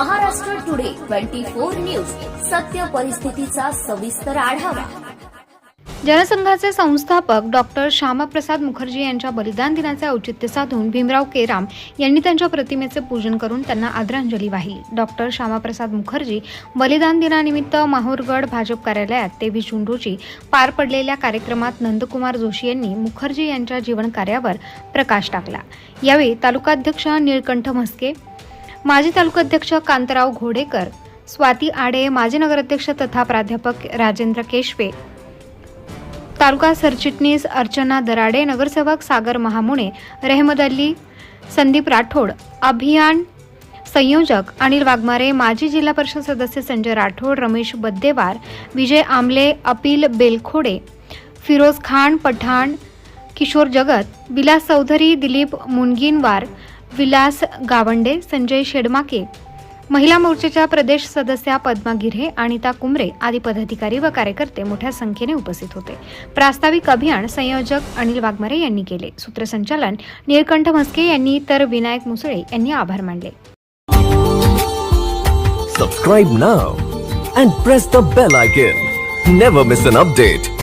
Maharashtra today twenty four news. सत्य परिस्थितीचा सविस्तर आढावा. जनसंघाचे संस्थापक डॉक्टर श्यामाप्रसाद मुखर्जी यांच्या बलिदान दिनाचे औचित्य साधून भीमराव केराम यांनी त्यांच्या प्रतिमेचे पूजन करून त्यांना आदरांजली वाहिली. डॉक्टर श्यामाप्रसाद मुखर्जी बलिदान दिनानिमित्त माहूरगड भाजप कार्यालयात तेवीस जून रोजी पार पडलेल्या कार्यक्रमात नंदकुमार जोशी यांनी मुखर्जी यांच्या जीवनकार्यावर प्रकाश टाकला. यावेळी तालुकाध्यक्ष निळकंठ म्हस्के माजी तालुकाध्यक्ष कांतराव घोडेकर स्वाती आडे माजी नगराध्यक्ष तथा प्राध्यापक राजेंद्र केशवे. तालुका सरचिटणीस अर्चना दराडे नगरसेवक सागर महामुणे रेहमद अली संदीप राठोड अभियान संयोजक अनिल वाघमारे माजी जिल्हा परिषद सदस्य संजय राठोड रमेश बद्देवार विजय आमले अपिल बेलखोडे फिरोज खान पठाण किशोर जगत विलास चौधरी दिलीप मुनगिनवार विलास गावंडे संजय शेडमाके महिला मोर्चाच्या प्रदेश सदस्या पद्मा गिरे अनिता कुमरे आदी पदाधिकारी व कार्यकर्ते मोठ्या संख्येने उपस्थित होते. प्रास्ताविक अभियान संयोजक अनिल वाघमारे यांनी केले. सूत्रसंचालन निळकंठ म्हस्के यांनी तर विनायक मुसळे यांनी आभार मानले. Subscribe now and press the bell icon never miss an update